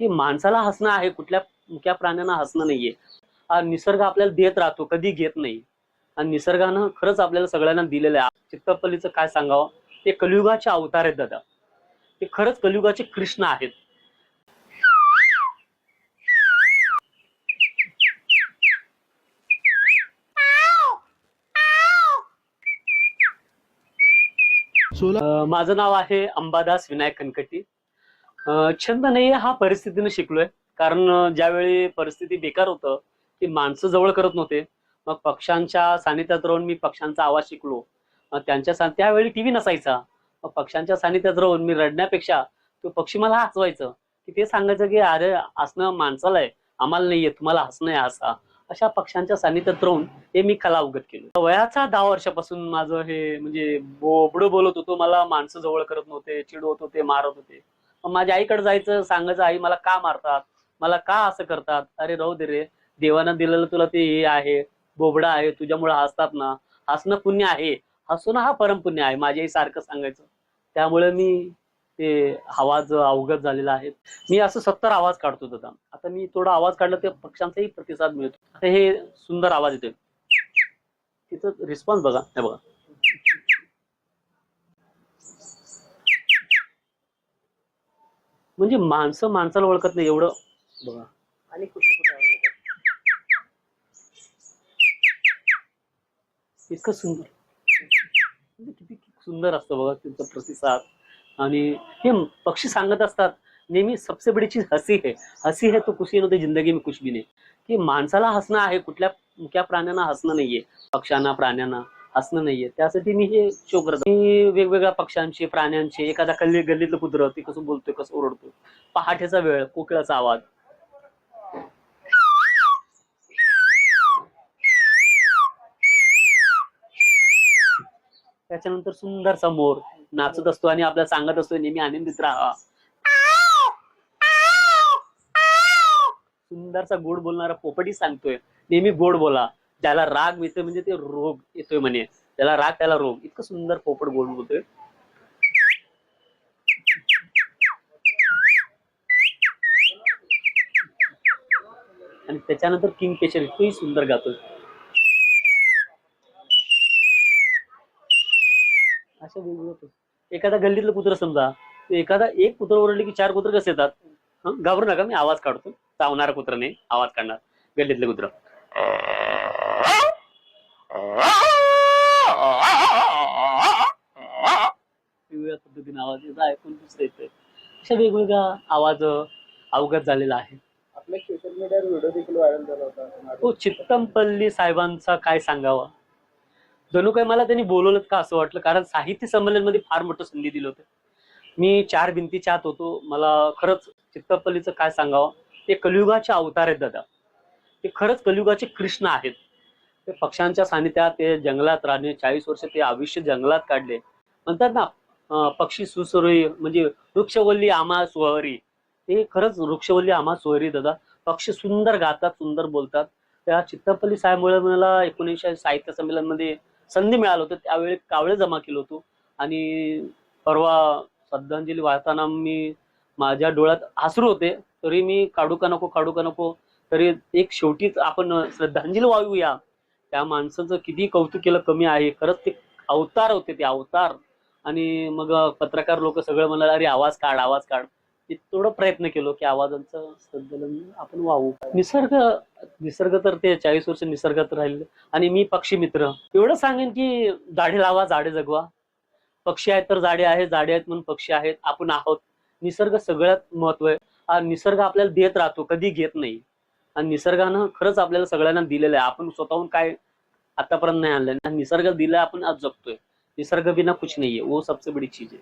की माणसाला हसणं आहे कुठल्या मुक्या प्राण्यांना हसणं नाहीये. हा निसर्ग आपल्याला देत राहतो कधी घेत नाही. आणि निसर्गानं खरंच आपल्याला सगळ्यांना दिलेलं आहे. चित्तपल्लीचं काय सांगावं? ते कलियुगाचे अवतार आहेत दादा. ते खरंच कलियुगाचे कृष्ण आहेत. माझं नाव आहे अंबादास विनायक कनकटी. छंद नाही हा परिस्थितीने शिकलोय. कारण ज्यावेळी परिस्थिती बेकार होतं ती माणसं जवळ करत नव्हते मग पक्ष्यांच्या सानिध्यात राहून मी पक्ष्यांचा आवाज शिकलो. मग त्यांच्या सा- त्यावेळी टीव्ही नसायचा. मग पक्ष्यांच्या सानिध्यात राहून मी रडण्यापेक्षा तो पक्षी मला हसवायचं. की ते सांगायचं की अरे हसणं माणसाला आहे. आम्हाला नाहीये तुम्हाला हसणं आहे हसा. अशा पक्ष्यांच्या सानिध्यात राहून हे मी कला अवगत केली. वयाचा दहा वर्षापासून माझं हे म्हणजे बोबडं बोलत होतो मला माणसं जवळ करत नव्हते चिडवत होते मारत होते. माझ्या आईकडे जायचं सांगायचं आई मला का मारतात? मला का असं करतात? अरे राहू दे रे. देवानं दिलेलं तुला ते हे आहे बोबडा आहे तुझ्यामुळे हसतात ना. हसणं पुण्य आहे. हसून हा परमपुण्य आहे माझ्या आई सारखं सांगायचं. त्यामुळे मी ते आवाज अवगत झालेला आहे. मी असं सत्तर आवाज काढतो दादा. आता मी थोडा आवाज काढला ते पक्ष्यांचाही प्रतिसाद मिळतो. आता हे सुंदर आवाज येतोय. तिथं रिस्पॉन्स बघा. हे बघा. म्हणजे माणसं माणसाला ओळखत नाही एवढं. बघा. आणि कुठे कुठे? इतकं सुंदर. म्हणजे किती सुंदर असतं बघा त्यांचा प्रतिसाद. आणि हे पक्षी सांगत असतात नेहमी सबसे बडी चीज हसी है. हसी है तो खुशी नव्हते जिंदगी में कुछ भी नाही. की माणसाला हसणं आहे कुठल्या मुक्या प्राण्यांना हसणं नाहीये. पक्ष्यांना प्राण्यांना. असणं नाहीये. त्यासाठी मी हे शो करतो मी वेगवेगळ्या पक्ष्यांशी प्राण्यांशी एखादा गल्ली गल्लीतलं कुत्र ते कसं बोलतोय कसं ओरडतोय. पहाटेचा वेळ कोकिळाचा आवाज. त्याच्यानंतर सुंदर समोर नाचत असतो आणि आपल्याला सांगत असतो नेहमी आनंदित राहा. सुंदरसा गोड बोलणारा पोपटी सांगतोय नेहमी गोड बोला. ज्याला राग येतोय म्हणजे ते रोग येतोय म्हणे. त्याला राग त्याला रोग. इतकं सुंदर पोपट गोड बोलतोय. आणि त्याच्यानंतर किंग पेशर इतकंही सुंदर गातोय अशा वेगवेगळ्या एखादा गल्लीतलं कुत्र समजा एखादा एक कुत्र ओरडले की चार कुत्र कसे येतात? घाबरू नका मी आवाज काढतो. चावणारा कुत्र नाही आवाज काढणार. गल्लीतलं कुत्र वेगवेगळ्या पद्धतीने आवाज येतो ऐकून दुसरं येतोय अशा वेगवेगळ्या आवाज अवगत झालेला आहे. आपल्या सोशल मीडियावर व्हिडिओ देखील व्हायरल झाला होता. हो चित्तमपल्ली साहेबांचा काय सांगावा? जणू काय मला त्यांनी बोलवलं का असं वाटलं? कारण साहित्य संमेलनमध्ये फार मोठं संधी दिलं होतं. मी चार भिंतीच्या आत होतो. मला खरंच चित्तपल्लीचं काय सांगावं? ते कलियुगाचे अवतार आहेत दादा. ते खरंच कलियुगाचे कृष्ण आहेत. ते पक्ष्यांच्या सानिध्यात ते जंगलात राहणे चाळीस वर्ष ते आयुष्य जंगलात काढले. म्हणतात ना पक्षी सुसरोई म्हणजे वृक्षवल्ली आम्हा सोहरी. हे खरंच वृक्षवल्ली आम्हा सोहरी दादा. पक्षी सुंदर गातात सुंदर बोलतात. त्या चित्तपल्ली साहेबमुळे मला एकोणीसशे साहित्य संमेलनमध्ये संधी मिळालं होतं. त्यावेळी कावळे जमा केलं होतो. आणि परवा श्रद्धांजली वाहताना मी माझ्या डोळ्यात हसरू होते. तरी मी काढू का नको काढू का नको तरी एक शेवटीच आपण श्रद्धांजली वाहूया. त्या माणसाचं किती कौतुक केलं कमी आहे. खरंच ते अवतार होते ते अवतार. आणि मग पत्रकार लोक सगळं म्हणाले अरे आवाज काढ आवाज काढ. मी थोडं प्रयत्न केलो की आवाजांचं संकलन आपण वाहू. निसर्ग निसर्ग तर ते चाळीस वर्ष निसर्गात राहिले आणि मी पक्षी मित्र. एवढं सांगेन की झाडे लावा झाडे जगवा. पक्षी आहेत तर झाडे आहेत झाडे आहेत म्हणून पक्षी आहेत आपण आहोत. निसर्ग सगळ्यात महत्त्व आहे. हा निसर्ग आपल्याला देत राहतो कधी घेत नाही. आणि निसर्गानं खरंच आपल्याला सगळ्यांना दिलेलं आहे. आपण स्वतःहून काय आतापर्यंत नाही आणलं. निसर्ग दिलाय आपण आज जगतोय. निसर्ग बिना कुछ नहीं है वो सबसे बडी चीज है।